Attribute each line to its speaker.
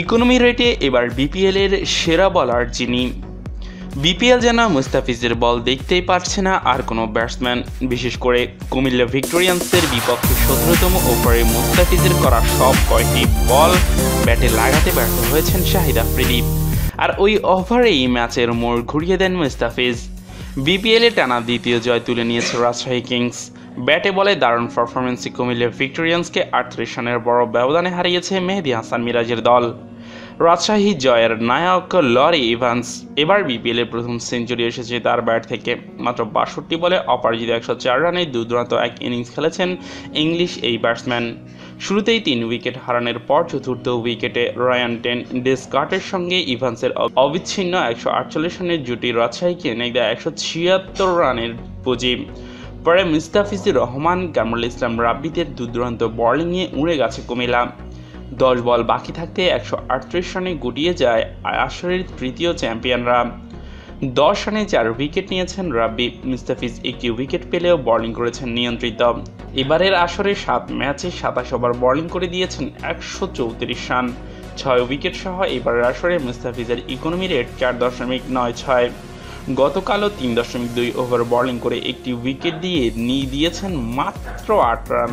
Speaker 1: Economy রেটে এবার BPL এর সেরা বলার যিনি। বিপিএল যেন মুস্তাফিজের বল দেখতেই পারছে না আর কোনো ব্যাটসম্যান। বিশেষ করে কুমিল্লা ভিক্টোরিয়ান্সের বিপক্ষে সতেরোতম ওভারে মুস্তাফিজের করা সব কয়টি বল ব্যাটে লাগাতে ব্যর্থ হয়েছেন শাহিদ আফ্রিদি। আর ওই ওভারেই ম্যাচের মোড় ঘুরিয়ে দেন মুস্তাফিজ। বিপিএলে টানা দ্বিতীয় জয় তুলে নিয়েছে রাজশাহী কিংস। ব্যাটে বলে দারুণ পারফরমেন্সে কুমিল্লা ভিক্টোরিয়ান্সকে আটত্রিশ রানের বড় ব্যবধানে হারিয়েছে মেহেদি হাসান মিরাজের দল। রাজশাহী জয়ের নায়ক লরি ইভান্স এবার বিপিএলের প্রথম সেঞ্চুরি এসেছে তার ব্যাট থেকে। মাত্র বাষট্টি বলে অপরাজিত একশো চার রানে দুর্দান্ত এক ইনিংস খেলেছেন ইংলিশ এই ব্যাটসম্যান। শুরুতেই তিন উইকেট হারানোর পর চতুর্থ উইকেটে রয়ান টেন ডেসকার্টের সঙ্গে ইভান্সের অবিচ্ছিন্ন একশো আটচল্লিশ রানের জুটি রাজশাহীকে এনে দেয় একশো ছিয়াত্তর রানের পুঁজি। পরে মুস্তাফিজুর রহমান, কামরুল ইসলাম রাব্বিদের দুর্দান্ত বোলিংয়ে উড়ে গেছে কুমিল্লা। দশ বল বাকি থাকতে একশো আটত্রিশ রানে গুটিয়ে যায় আসরের তৃতীয় চ্যাম্পিয়নরা। দশ রানে চার উইকেট নিয়েছেন রাব্বি। মুস্তাফিজ একটি উইকেট পেলেও বোলিং করেছেন নিয়ন্ত্রিত। এবারের আসরে সাত ম্যাচে সাতাশ ওভার বোলিং করে দিয়েছেন একশো চৌত্রিশ রান। ছয় উইকেট সহ এবারের আসরে মুস্তাফিজের ইকোনমি রেট চার দশমিক নয় ছয়। গতকালও তিন দশমিক দুই ওভার বোলিং করে একটি উইকেট দিয়ে নিয়ে দিয়েছেন মাত্র আট run.